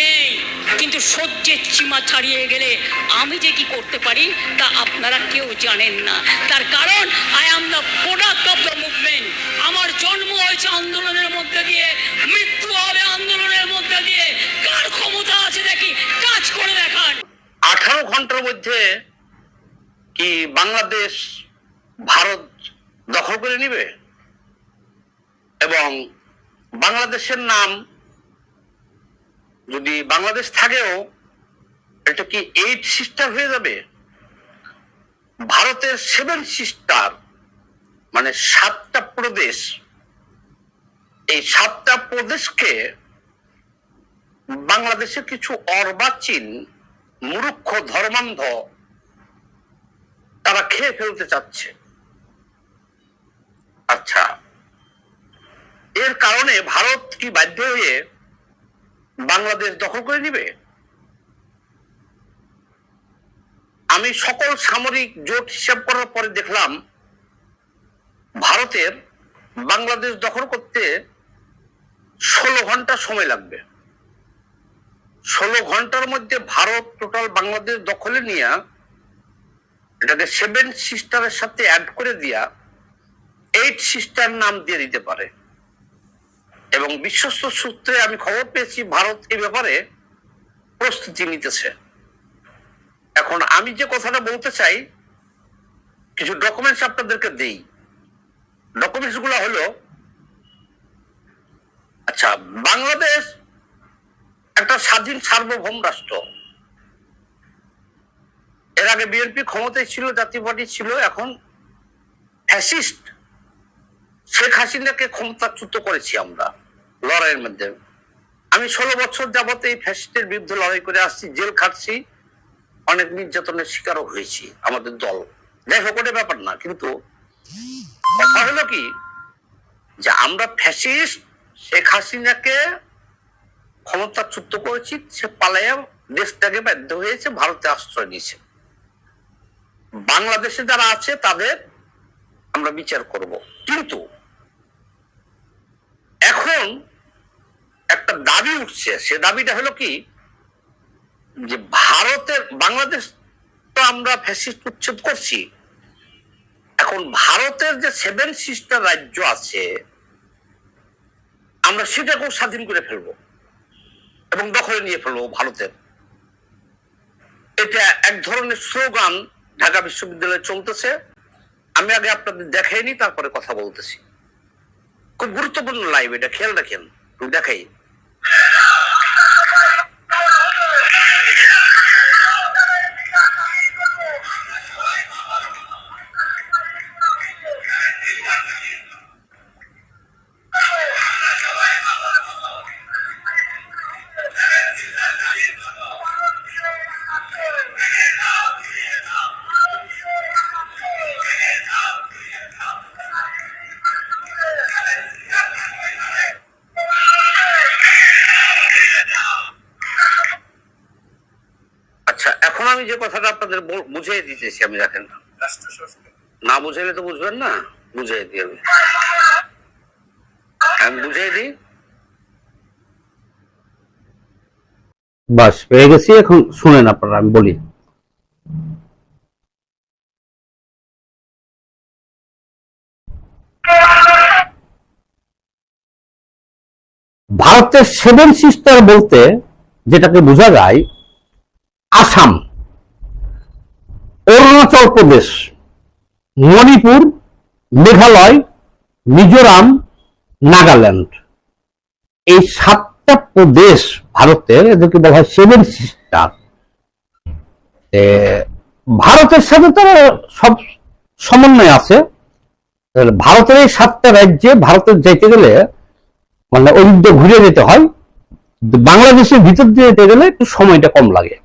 নেই কিন্তু সহ্যের সীমা ছাড়িয়ে গেলে আমি যে কি করতে পারি, তা আপনারা কেউ জানেন না। তার কারণ I am the product of the movement আমার জন্ম হয়েছে আন্দোলনের মধ্যে দিয়ে, মৃত্যু হবে আন্দোলনের মধ্যে দিয়ে। কার ক্ষমতা আছে দেখি? কাজ করে দেখান। আঠারো ঘণ্টার মধ্যে কি বাংলাদেশ, ভারত দখল করে নিবে? এবং বাংলাদেশের নাম যদি বাংলাদেশ থাকেও, এটা কি এইট সিস্টার হয়ে যাবে? ভারতের সেভেন সিস্টার মানে সাতটা প্রদেশ, এই সাতটা প্রদেশকে বাংলাদেশের কিছু অর্বাচীন মূর্খ ধর্মান্ধ তারা খেয়ে ফেলতে চাচ্ছে। আচ্ছা এর কারণে ভারত কি বাধ্য হয়ে বাংলাদেশ দখল করে নিবে? আমি সকল সামরিক জোট হিসাব করার পরে দেখলাম, ভারতের বাংলাদেশ দখল করতে ষোলো ঘণ্টা সময় লাগবে। ষোলো ঘণ্টার মধ্যে ভারত টোটাল বাংলাদেশ দখলে নিয়ে এটাকে সেভেন সিস্টারের সাথে অ্যাড করে দিয়া এইট সিস্টার নাম দিয়ে দিতে পারে। এবং বিশ্বস্ত সূত্রে আমি খবর পেয়েছি ভারত এই ব্যাপারে প্রস্তুতি নিতেছে। এখন আমি যে কথাটা বলতে চাই, কিছু ডকুমেন্টস আপনাদেরকে দেই। ডকুমেন্টসগুলো হলো আচ্ছা বাংলাদেশ একটা স্বাধীন সার্বভৌম রাষ্ট্র। এর আগে বিএনপি ক্ষমতায় ছিল, জাতীয় পার্টি ছিল, এখন ফ্যাসিস্ট শেখ হাসিনাকে ক্ষমতাচ্যুত করেছি আমরা লড়াইয়ের মধ্যে। আমি ষোলো বছর যাবত এই ফ্যাসিস্টের বিরুদ্ধে লড়াই করে আসছি, জেল খাটছি, অনেক নির্যাতনের শিকারও হয়েছি আমাদের দল। যাই হোক, ওটা ব্যাপার না, কিন্তু কথা হলো কি, যে আমরা ফ্যাসিস্ট শেখ হাসিনাকে ক্ষমতাচ্যুত করেছি, সে পালাইয়া দেশ বাধ্য হয়েছে, ভারতে আশ্রয় নিয়েছে। বাংলাদেশে যারা আছে, তাদের আমরা বিচার করব। কিন্তু এখন একটা দাবি উঠছে, সে দাবিটা হলো কি? যে ভারতের, বাংলাদেশ তো আমরা ফ্যাসিস্ট উচ্ছেদ করছি। এখন ভারতের যে সেভেন সিস্টার রাজ্য আছে, আমরা সেটাকেও স্বাধীন করে ফেলব এবং দখলে নিয়ে ফেলব ভারতের। এটা এক ধরনের স্লোগান ঢাকা বিশ্ববিদ্যালয়ে চলতেছে। আমি আগে আপনাদের দেখাইনি, তারপরে কথা বলতেছি। খুব গুরুত্বপূর্ণ লাইভ এটা খেয়াল রাখেন দেখাই আমি যে কথাটা আপনাদের বুঝিয়ে দিতেছি, আমি দেখেন না বুঝাইলে তো বুঝবেন না, বুঝিয়ে দিই আমি। আমি বুঝিয়ে দিই। বাস, পেয়ে গেছি এখন, শুনেন আপনারা, আমি বলি। ভারতের সেভেন সিস্টার বলতে যেটাকে বোঝা যায়, আসাম। অরুণাচল প্রদেশ, মণিপুর, মেঘালয়, মিজোরাম, নাগাল্যান্ড। এই সাতটা প্রদেশ ভারতের এদেরকে বলা হয় সেভেন সিস্টার। ভারতের সাথে তো সব সমন্বয় আছে। ভারতের এই সাতটা রাজ্যে ভারতের যাইতে গেলে মানে ওই দিক দিয়ে ঘুরে যেতে হয়। বাংলাদেশের ভিতর দিয়ে যেতে গেলে একটু সময়টা কম লাগে।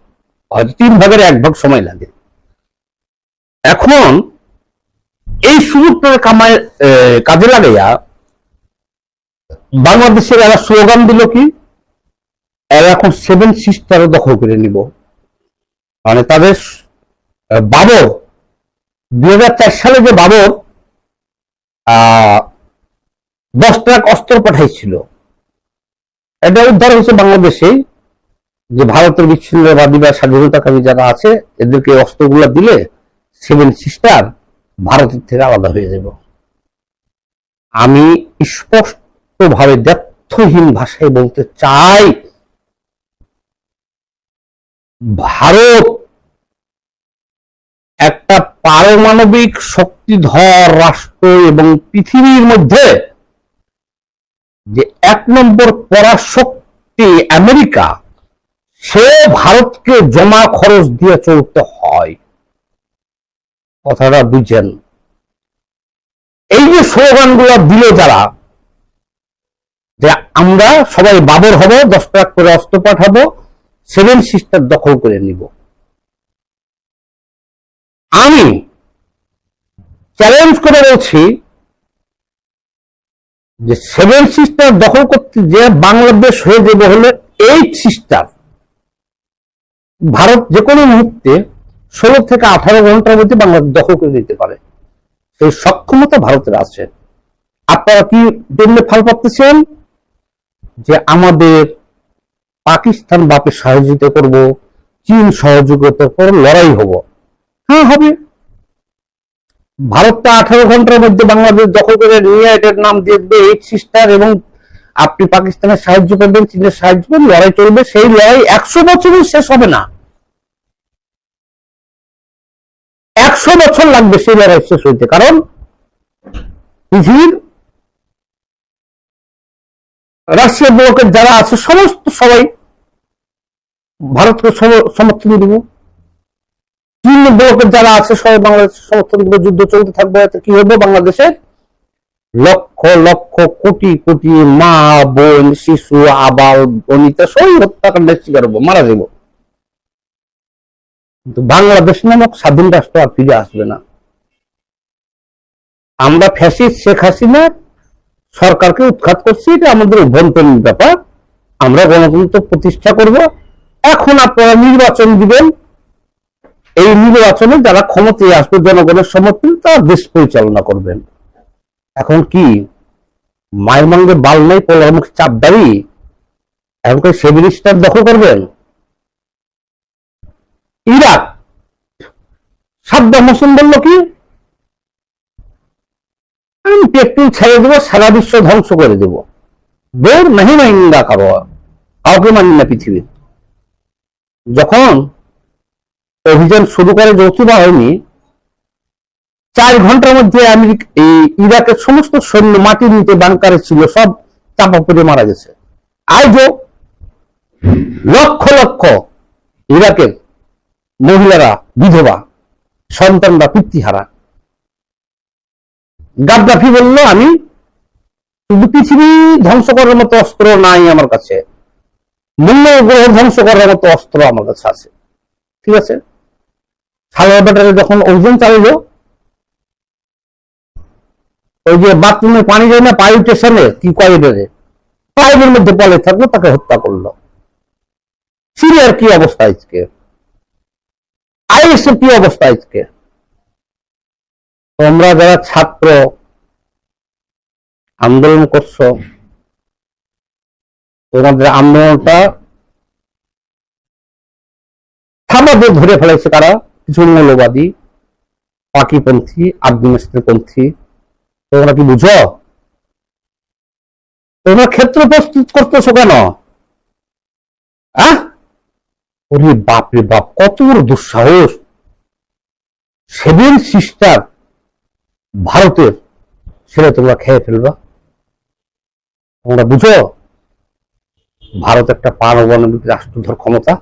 হয়তো তিন ভাগের এক ভাগ সময় লাগে। এখন এই সুযোগটা কামায় কাজে লাগাইয়া বাংলাদেশের এরা স্লোগান দিল কি? এরা এখন সেভেন সিস্টার দখল করে নিব। মানে তাদের বাবর, দুই হাজার চার সালে যে বাবর দশ ট্রাক অস্ত্র পাঠাইছিল। এটা উদ্ধার হয়েছে বাংলাদেশে যে ভারতের বিচ্ছিন্নবাদী বা স্বাধীনতাকামী যারা আছে, এদেরকে অস্ত্রগুলা দিলে সেভেন সিস্টার ভারতের থেকে আলাদা হয়ে যাব। আমি স্পষ্টভাবে দ্ব্যর্থহীন ভাষায় বলতে চাই, ভারত একটা পারমাণবিক শক্তিধর রাষ্ট্র এবং পৃথিবীর মধ্যে যে এক নম্বর পরাশক্তি আমেরিকা, সে ভারতকে জমা খরচ দিয়ে চলতে হয়। কথাটা বুঝছেন এই যে স্লোগানগুলো দিল যারা, যে আমরা সবাই বাবর হব, দশ ট্রাক করে অস্ত্র পাঠাবো, সেভেন সিস্টার দখল করে নিব। আমি চ্যালেঞ্জ করে বলছি যে সেভেন সিস্টার দখল করতে যে বাংলাদেশ হয়ে যাবে হলে এইট সিস্টার। ভারত যে কোনো মুহূর্তে ষোলো থেকে আঠারো ঘণ্টার মধ্যে বাংলাদেশ দখল করে নিতে পারে। সেই সক্ষমতা ভারতের আছে। আপনারা কি জন্য ফল পাচ্ছেন যে আমাদের পাকিস্তান বাপে সহযোগিতা করব, চীন সহযোগিতার পর লড়াই হব। হ্যাঁ হবে। ভারতটা আঠারো ঘণ্টার মধ্যে বাংলাদেশ দখল করে এটার নাম দিয়ে এইট সিস্টার এবং আপনি পাকিস্তানের সাহায্য করবেন, চীনের সাহায্য করবেন, লড়াই চলবে। সেই লড়াই একশো বছরও শেষ হবে না। একশো বছর লাগবে সেই লড়াই শেষ হইতে, কারণ পৃথিবীর রাশিয়া ব্লকের যারা আছে, সমস্ত সবাই ভারতকে সমর্থন দিব। চীন ব্লকের যারা আছে, সবাই বাংলাদেশের সমর্থন দিব। যুদ্ধ চলতে থাকবে কি হবে? বাংলাদেশের লক্ষ লক্ষ, কোটি কোটি মা, বোন, শিশু, আবাল, বনিতা, সবাই হত্যাকাণ্ডের শিকার হব, মারা যাব। কিন্তু বাংলাদেশ নামক স্বাধীন রাষ্ট্র আর ফিরে আসবে না। আমরা ফ্যাসিস্ট শেখ হাসিনা সরকারকে উৎখাত করছি, এটা আমাদের অভ্যন্তরীণ ব্যাপার। আমরা গণতন্ত্র প্রতিষ্ঠা করব। এখন আপনারা নির্বাচন দিবেন। এই নির্বাচনে যারা ক্ষমতায় আসবে, জনগণের সমর্থন, তারা দেশ পরিচালনা করবেন। এখন কি মায়ের মঙ্গে বাল নাই, পোলার মুখে চাপ দাবি এখন কি সে মিনিস্টার দখল করবেন? ইরাক। সাদ্দাম হোসেন বলল কি? আমি পেট্রোল ছেড়ে দেবো, সারা বিশ্ব ধ্বংস করে দেব। বের নাহি মাইন্দা কারও, কাউকে মানি না পৃথিবীর। যখন অভিযান শুরু করে যৌথ বাহিনী চার ঘণ্টার মধ্যে আমেরিকা, এই ইরাকের সমস্ত সৈন্য মাটির নিচে বাংকারে ছিল, সব চাপা পড়ে মারা গেছে। আজও লক্ষ লক্ষ ইরাকের মহিলারা, বিধবা সন্তানরা পিতৃহারা। গাদ্দাফি বলল, আমি পৃথিবী ধ্বংস করার মতো অস্ত্র নাই আমার কাছে। মূল্য গ্রহ ধ্বংস করার মতো অস্ত্র আমার কাছে আছে। ঠিক আছে? সালোয়ার ব্যাটারে যখন অভিযান চালালো ওই যে বাথরুমে পানি যায় না পাইপ স্টেশনে কি করিডোরে পাইপের মধ্যে পলে থাকল, তাকে হত্যা করল। সিরিয়ার কি অবস্থা আজকে? কি অবস্থা আজকে? তোমরা যারা ছাত্র, আন্দোলন করছ, তোমাদের আন্দোলনটা থামাতে ধরে ফেলেছে কারা? কিছু মৌলবাদী পাকিপন্থী আফগানিস্তানপন্থী তোমরা কি বুঝো? তোমরা ক্ষেত্র প্রস্তুত করতেছো কেন? আহ? ওরে বাপ রে বাপ, কত বড় দুঃসাহস! সেভেন সিস্টার ভারতের সেটা তোমরা খেয়ে ফেলবা। তোমরা বুঝো, ভারত একটা পারমাণবিক রাষ্ট্রধর ক্ষমতা।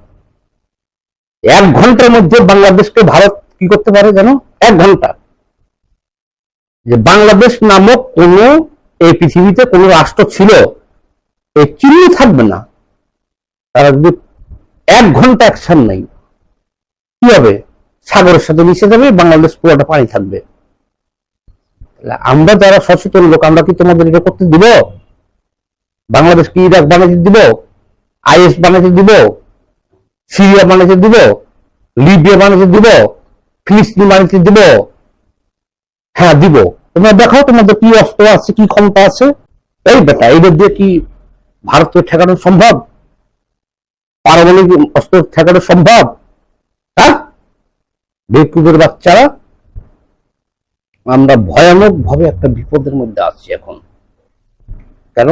এক ঘণ্টার মধ্যে বাংলাদেশকে ভারত কি করতে পারে জানো? এক ঘণ্টা। যে বাংলাদেশ নামক কোন এই পৃথিবীতে কোন রাষ্ট্র ছিল এই চিহ্ন থাকবে না। তারা যদি এক ঘণ্টা অ্যাকশন নেই কি হবে? সাগরের সাথে মিশে যাবে, বাংলাদেশ পুরোটা পানি থাকবে। আমরা যারা সচেতন লোক, আমরা কি তোমাদের এটা করতে দিব? বাংলাদেশ কি ইরাক বানাতে দিব? আইএস বানাতে দিব? সিরিয়া বানাতে দিব? লিবিয়া বানাতে দিব? ফিলিস্তিন বানাতে দিব? হ্যাঁ দিব। তোমরা দেখো তোমাদের কি অস্ত্র আছে, কি ক্ষমতা আছে। এই বেটা এইটা দিয়ে কি ভারতকে ঠেকানো সম্ভব? পারমাণবিক অস্ত্র ঠেকানো সম্ভব? বেকুবের বাচ্চারা, আমরা ভয়ানক ভাবে একটা বিপদের মধ্যে আছি এখন। কেন?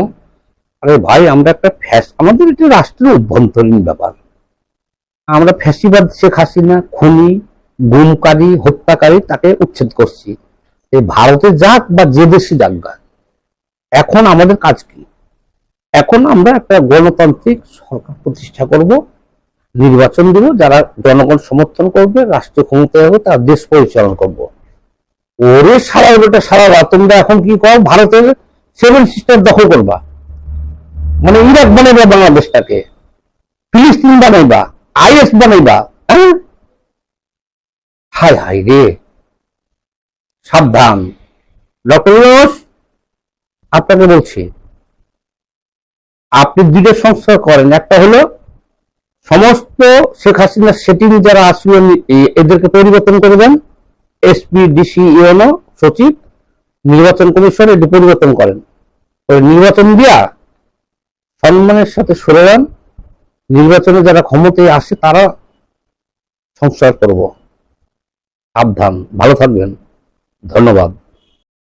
আরে ভাই, আমরা একটা ফ্যাস, আমাদের এটা রাষ্ট্রের অভ্যন্তরীণ ব্যাপার। আমরা ফ্যাসিবাদ শেখ হাসিনা, খুনি, গুমকারী, হত্যাকারী তাকে উচ্ছেদ করছি। এই ভারতে যাক বা যে দেশে যাক এখন আমাদের কাজ কি? এখন আমরা একটা গণতান্ত্রিক সরকার প্রতিষ্ঠা করব। নির্বাচন দেব, যারা জনগণ সমর্থন করবে রাষ্ট্র ক্ষমতায় হবে, তার দেশ পরিচালনা করব। ওরে সারা ওটা সারা রাত তোমরা এখন কি কর? ভারতের সেভেন সিস্টার দখল করবা। মানে ইরাক বানাইবা বাংলাদেশটাকে, ফিলিস্তিন বানাইবা, আইএস বানাইবা হ্যাঁ? হাই হাই রে। সাবধান। ডক্টর আপনাকে বলছি, আপনি দুটো সংস্কার করেন। একটা হলো সমস্ত শেখ হাসিনার সেটিং যারা আসবেন এদেরকে পরিবর্তন করে দেন। এসপি ডিসি ইউনো সচিব, নির্বাচন কমিশন এটি পরিবর্তন করেন। নির্বাচন দিয়া সম্মানের সাথে সরে যান। নির্বাচনে যারা ক্ষমতায় আসে, তারা সংস্কার করব। সাবধান, ভালো থাকবেন। ধন্যবাদ।